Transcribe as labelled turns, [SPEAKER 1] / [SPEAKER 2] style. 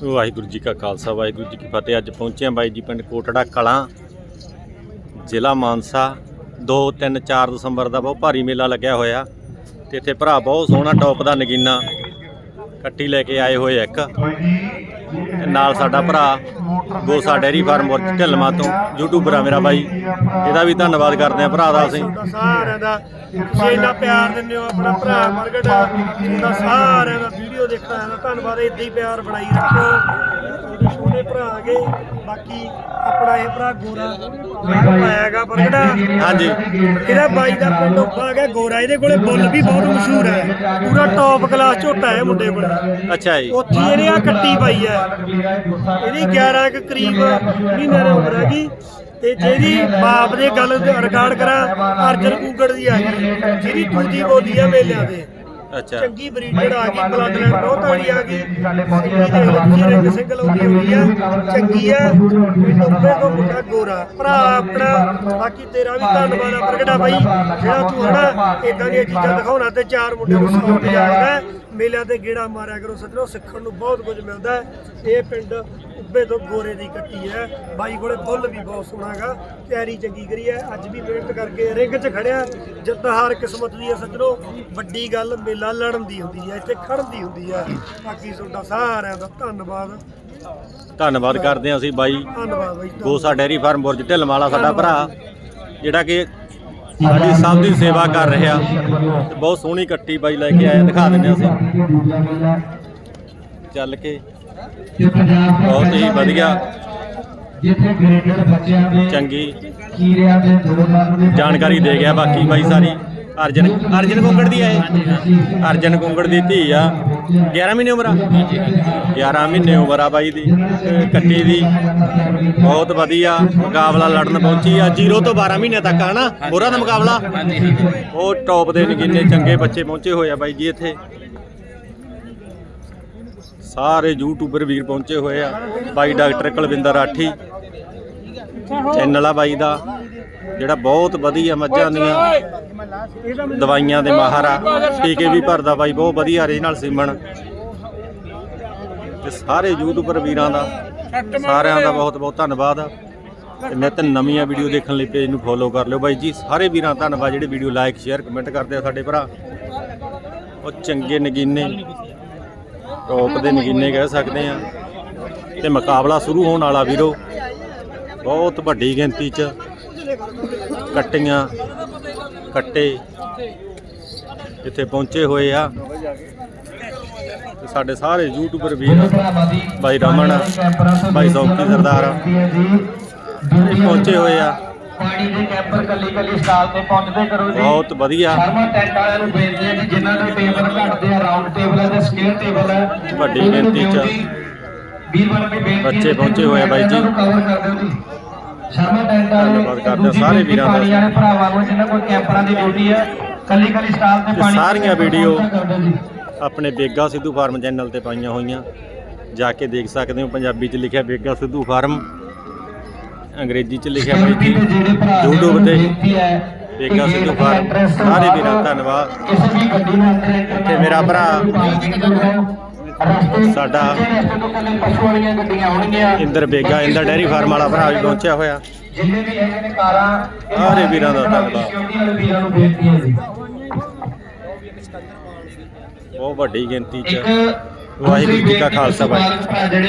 [SPEAKER 1] ਵਾਹਿਗੁਰੂ ਜੀ ਕਾ ਖਾਲਸਾ, ਵਾਹਿਗੁਰੂ ਜੀ ਕੀ ਫਤਿਹ। ਅੱਜ ਪਹੁੰਚੇ ਹਾਂ ਬਾਈ ਜੀ ਪਿੰਡ ਕੋਟੜਾ ਕਲਾਂ, ਜ਼ਿਲ੍ਹਾ ਮਾਨਸਾ। 2 3 4 ਦਸੰਬਰ ਦਾ ਬਹੁਤ ਭਾਰੀ ਮੇਲਾ ਲੱਗਿਆ ਹੋਇਆ। ਤੇ ਇੱਥੇ ਭਰਾ ਬਹੁਤ ਸੋਹਣਾ, ਟੌਪ ਦਾ ਨਗੀਨਾ। ਕੱਟੀ ਲੈ ਕੇ ਆਏ ਹੋਏ ਇੱਕ। ਨਾਲ ਸਾਡਾ ਭਰਾ, ਗੋਸਾ ਡੈਰੀ ਫਾਰਮ ਵਰਕ ਢਿਲਮਾ ਤੋਂ ਯੂਟਿਊਬਰ ਆ ਮੇਰਾ ਬਾਈ। ਇਹਦਾ ਵੀ ਧੰਨਵਾਦ ਕਰਦੇ ਆ ਭਰਾ ਦਾ ਅਸੀਂ।
[SPEAKER 2] ਸਾਰਿਆਂ ਦਾ ਤੁਸੀਂ ਇੰਨਾ ਪਿਆਰ ਦਿੰਦੇ ਹੋ, ਆਪਣਾ ਭਰਾ ਪ੍ਰਗਟ, ਤੁਹਾਡਾ ਸਾਰਿਆਂ ਦਾ ਵੀਡੀਓ ਦੇਖਣ ਦਾ ਧੰਨਵਾਦ, ਇਦਾਂ ਹੀ ਪਿਆਰ ਬਣਾਈ ਰੱਖਿਓ ਛੋਟੇ ਭਰਾ ਬਾਕੀ ਆਪਣਾ ਇਹ ਭਰਾ ਗੋਰਾ ਮੈਂ ਪਾਇਆਗਾ ਪ੍ਰਗਟ
[SPEAKER 1] ਹਾਂਜੀ।
[SPEAKER 2] ਇਹਦਾ ਬਾਈ ਦਾ ਪਿੰਡ ਉੱਪਾ ਹੈਗਾ ਗੋਰਾ ਇਹਦੇ ਕੋਲੇ ਬੁੱਲ ਵੀ ਬਹੁਤ ਮਸ਼ਹੂਰ ਹੈ। ਪੂਰਾ ਟੌਪ ਕਲਾਸ ਝੋਟਾ ਹੈ ਮੁੰਡੇ ਕੋਲੇ।
[SPEAKER 1] ਅੱਛਾ ਜੀ।
[SPEAKER 2] ਉੱਥੇ ਇਹਨੇ ਆ ਕੱਟੀ ਪਾਈ ਹੈ। ਇਹਦੀ 11 ਕੁ ਕਰੀਬ ਮਹੀਨੇ ਦੀ ਉਮਰ ਹੈਗੀ। ਤੇ ਜਿਹਦੀ ਬਾਪ ਦੇ ਗੱਲ ਰਿਕਾਰਡ ਕਰਾਂ ਅਰਜਨ ਕੁੰਗੜ ਦੀ ਆ ਜਿਹਦੀ ਦੂਜੀ ਬੋਲੀ ਆ ਮੇਲਿਆਂ ਦੇ
[SPEAKER 1] ਅੱਛਾ।
[SPEAKER 2] ਚੰਗੀ ਬਰੀਡਰ ਆ ਗਈ ਬਲੱਡ ਲਾਈਨ ਬਹੁਤ ਆੜੀ ਆ ਗਈ। ਰਿੰਗ ਸਿੰਗਲ ਆਉਂਦੀ ਹੋਈ ਆ। ਚੰਗੀ ਆ। ਟੋਪੇ ਤੋਂ ਮੁੰਡਾ ਗੋਰਾ। ਭਰਾ ਆਪਣਾ। ਬਾਕੀ ਤੇਰਾ ਵੀ ਧੰਨਵਾਦ ਆ ਪ੍ਰਗਟਾ ਬਾਈ। ਜਿਹੜਾ ਤੂੰ ਹਨਾ ਇਦਾਂ ਦੀਆਂ ਚੀਜ਼ਾਂ ਦਿਖਾਉਣਾ ਤੇ ਚਾਰ ਮੁੰਡੇ ਨੂੰ ਸਿਖਾਉਣ ਤੇ ਆਇਆ ਮੇਲਿਆਂ ਤੇ ਗੇੜਾ ਮਾਰਿਆ ਕਰੋ। ਸੱਜਣੋ ਸਿੱਖਣ ਨੂੰ ਬਹੁਤ ਕੁਝ ਮਿਲਦਾ। ਇਹ ਪਿੰਡ ਉੱਬੇ ਤੋਂ ਗੋਰੇ ਦੀ ਕੱਟੀ ਹੈ। ਬਾਈ ਕੋਲੇ ਫੁੱਲ ਵੀ ਬਹੁਤ ਸੋਹਣਾਗਾ ਤਿਆਰੀ ਚੰਗੀ ਕਰੀ ਹੈ। ਅੱਜ ਵੀ ਮਿਹਨਤ ਕਰਕੇ ਰਿੰਗ 'ਚ ਖੜਿਆ। ਜਿੱਤ ਹਾਰ ਕਿਸਮਤ ਦੀ ਹੈ ਸੱਜਣੋ। ਵੱਡੀ ਗੱਲ ਮੇਲਾ ਲੜਨ ਦੀ ਹੁੰਦੀ ਹੈ। ਇੱਥੇ ਖੜਨ ਦੀ ਹੁੰਦੀ ਹੈ। ਬਾਕੀ ਤੁਹਾਡਾ ਸਾਰਿਆਂ ਦਾ ਧੰਨਵਾਦ।
[SPEAKER 1] ਧੰਨਵਾਦ ਕਰਦੇ ਹਾਂ ਅਸੀਂ ਬਾਈ।
[SPEAKER 2] ਧੰਨਵਾਦ ਬਾਈ
[SPEAKER 1] ਗੋਸਾ ਡੈਰੀ ਫਾਰਮ ਬੁਰਜ ਢਿਲਮਾਲਾ ਸਾਡਾ ਭਰਾ। ਜਿਹੜਾ ਕਿ ਸਾਡੀ ਸਭ ਦੀ ਸੇਵਾ ਕਰ ਰਿਹਾ। ਤੇ ਬਹੁਤ ਸੋਹਣੀ ਕੱਟੀ ਬਾਈ ਲੈ ਕੇ ਆਇਆ। ਦਿਖਾ ਦਿੰਦੇ ਅਸੀਂ। ਚੱਲ ਕੇ ਬਹੁਤ ਹੀ ਵਧੀਆ।
[SPEAKER 3] ਜਿੱਥੇ ਗ੍ਰੇਡਡ ਬੱਚਿਆਂ ਦੇ
[SPEAKER 1] ਚੰਗੀ
[SPEAKER 3] ਕੀਰਿਆਂ ਦੇ ਦੋ ਲੱਖ ਦੇ
[SPEAKER 1] ਜਾਣਕਾਰੀ ਦੇ ਗਿਆ ਬਾਕੀ ਬਾਈ ਸਾਰੀ। ਅਰਜਨ ਅਰਜਨ ਕੁੰਗੜ ਦੀ ਆਏ ਅਰਜਨ ਕੁੰਗੜ ਦੀ ਧੀ ਆ। 11 ਮਹੀਨੇ ਉਮਰ ਆ? 11 ਮਹੀਨੇ ਉਮਰ ਆ ਬਾਈ ਦੀ। ਕੱਟੀ ਦੀ। ਬਹੁਤ ਵਧੀਆ ਮੁਕਾਬਲਾ ਲੜਨ ਪਹੁੰਚੀ ਆ। 0 ਤੋਂ 12 ਮਹੀਨੇ ਤੱਕ ਆ ਨਾ। ਮੋਰਾ ਦਾ ਮੁਕਾਬਲਾ? ਉਹ ਟੌਪ ਦੇ ਨਗੀਨੇ ਚੰਗੇ ਬੱਚੇ ਪਹੁੰਚੇ ਹੋਏ ਆ ਬਾਈ ਜੀ ਇੱਥੇ। ਸਾਰੇ ਯੂਟਿਊਬਰ ਵੀਰ ਪਹੁੰਚੇ ਹੋਏ ਆ। ਬਾਈ ਡਾਕਟਰ ਕੁਲਵਿੰਦਰ ਰਾਠੀ, ਚੈਨਲ ਆ ਬਾਈ ਦਾ, ਜਿਹੜਾ ਬਹੁਤ ਵਧੀਆ ਮੱਝਾਂ ਦੀਆਂ ਦਵਾਈਆਂ ਦੇ ਮਾਹਰ ਆ। ਟੀਕੇ ਵੀ ਭਰਦਾ ਬਾਈ, ਬਹੁਤ ਵਧੀਆ ਰੇ ਨਾਲ ਸੀਮਣ। ਤੇ ਸਾਰੇ ਯੂਟਿਊਬਰ ਵੀਰਾਂ ਦਾ, ਸਾਰਿਆਂ ਦਾ ਬਹੁਤ ਬਹੁਤ ਧੰਨਵਾਦ। ਤੇ ਨਿਤ ਨਵੀਆਂ ਵੀਡੀਓ ਦੇਖਣ ਲਈ ਪੇਜ ਨੂੰ ਫੋਲੋ ਕਰ ਲਿਓ ਬਾਈ ਜੀ। ਸਾਰੇ ਵੀਰਾਂ ਦਾ ਧੰਨਵਾਦ, ਜਿਹੜੇ ਵੀਡੀਓ ਲਾਈਕ ਸ਼ੇਅਰ ਕਮੈਂਟ ਕਰਦੇ ਆ ਸਾਡੇ ਭਰਾ। ਉਹ ਚੰਗੇ ਨਗੀਨੇ। ਟੌਪ ਦੇ ਨਗੀਨੇ ਕਹਿ ਸਕਦੇ ਆ ਤੇ ਮੁਕਾਬਲਾ ਸ਼ੁਰੂ ਹੋਣ ਵਾਲਾ ਵੀਰੋ। ਬਹੁਤ ਵੱਡੀ ਗਿਣਤੀ 'ਚ ਕੱਟੀਆਂ, ਕੱਟੇ ਇੱਥੇ ਪਹੁੰਚੇ ਹੋਏ ਆ। ਤੇ ਸਾਡੇ ਸਾਰੇ ਯੂਟਿਊਬਰ ਵੀਰ ਬਾਈ ਰਮਨ, ਭਾਈ ਸੌਕੀ ਸਰਦਾਰ ਪਹੁੰਚੇ ਹੋਏ ਆ।
[SPEAKER 3] ਪਾਣੀ ਦੇ ਕੈਂਪਰ ਕੱਲੀ ਕੱਲੀ ਸਟਾਲ ਤੇ ਪਹੁੰਚਦੇ ਕਰੋ ਜੀ
[SPEAKER 1] ਬਹੁਤ ਵਧੀਆ
[SPEAKER 3] ਸ਼ਰਮਾ ਟੈਂਟ ਵਾਲਿਆਂ ਨੂੰ ਬੇਨਤੀ ਹੈ ਕਿ ਜਿਨ੍ਹਾਂ ਦੇ ਟੇਬਲ ਘਟਦੇ ਆ ਰਾਉਂਡ ਟੇਬਲ ਹੈ ਤੇ ਸਕੇਅਰ ਟੇਬਲ ਹੈ
[SPEAKER 1] ਵੱਡੀ ਗਿਣਤੀ 'ਚ
[SPEAKER 3] ਦਿਓ ਜੀ। ਵੀਰ ਬਣ ਕੇ ਬੇਨਤੀ
[SPEAKER 1] ਬੱਚੇ ਪਹੁੰਚੇ ਹੋਏ ਆ ਬਾਈ ਜੀ।
[SPEAKER 3] ਕਵਰ ਕਰ ਦਿਓ ਜੀ ਸ਼ਰਮਾ ਟੈਂਟ ਵਾਲੇ
[SPEAKER 1] ਸਾਰੇ ਵੀਰਾਂ ਦਾ।
[SPEAKER 3] ਪਾਣੀ ਵਾਲੇ ਭਰਾਵਾਂ ਨੂੰ ਜਿਨ੍ਹਾਂ ਕੋਲ ਕੈਂਪਰਾਂ ਦੀ ਡਿਊਟੀ ਹੈ ਕੱਲੀ ਕੱਲੀ ਸਟਾਲ ਤੇ ਪਾਣੀ
[SPEAKER 1] ਸਾਰੀਆਂ ਵੀਡੀਓ
[SPEAKER 3] ਜੀ
[SPEAKER 1] ਆਪਣੇ ਬੇਗਾ ਸਿੱਧੂ ਫਾਰਮ ਚੈਨਲ ਤੇ ਪਾਈਆਂ ਹੋਈਆਂ ਜਾ ਕੇ ਦੇਖ ਸਕਦੇ ਹੋ ਪੰਜਾਬੀ 'ਚ ਲਿਖਿਆ ਬੇਗਾ ਸਿੱਧੂ ਫਾਰਮ ਅੰਗਰੇਜ਼ੀ 'ਚ ਲਿਖਿਆ ਬਾਈ ਜੀ
[SPEAKER 3] ਤੇ
[SPEAKER 1] YouTube ਤੇ
[SPEAKER 3] ਬੇਨਤੀ
[SPEAKER 1] ਬੇਗਾ ਸਿੱਧੂ ਫਾਰਮ ਸਾਰੇ ਵੀਰਾਂ ਦਾ ਧੰਨਵਾਦ।
[SPEAKER 3] ਕਿਸੇ
[SPEAKER 1] ਤੇ ਮੇਰਾ ਭਰਾ ਸਾਡਾ
[SPEAKER 3] ਪਸ਼ੂ ਵਾਲੀਆਂ ਗੱਡੀਆਂ ਆਉਣਗੀਆਂ
[SPEAKER 1] ਇੰਦਰ ਬੇਗਾ, ਇੰਦਰ ਡੈਰੀ ਫਾਰਮ ਵਾਲਾ ਭਰਾ ਵੀ ਪਹੁੰਚਿਆ ਹੋਇਆ।
[SPEAKER 3] ਜਿੰਨੇ ਵੀ ਹੈਗੇ ਨੇ ਕਾਰਾਂ
[SPEAKER 1] ਸਾਰੇ ਵੀਰਾਂ ਦਾ ਧੰਨਵਾਦ।
[SPEAKER 3] ਸਿਕਿਉਰਿਟੀ ਵਾਲੇ ਵੀਰਾਂ ਨੂੰ ਬੇਨਤੀ ਹੈ ਜੀ
[SPEAKER 1] ਬਹੁਤ ਵੱਡੀ ਗਿਣਤੀ 'ਚ ਵਾਹਿਗੁਰੂ ਜੀ ਕਾ ਖਾਲਸਾ ਵਾਹਿਗੁਰੂ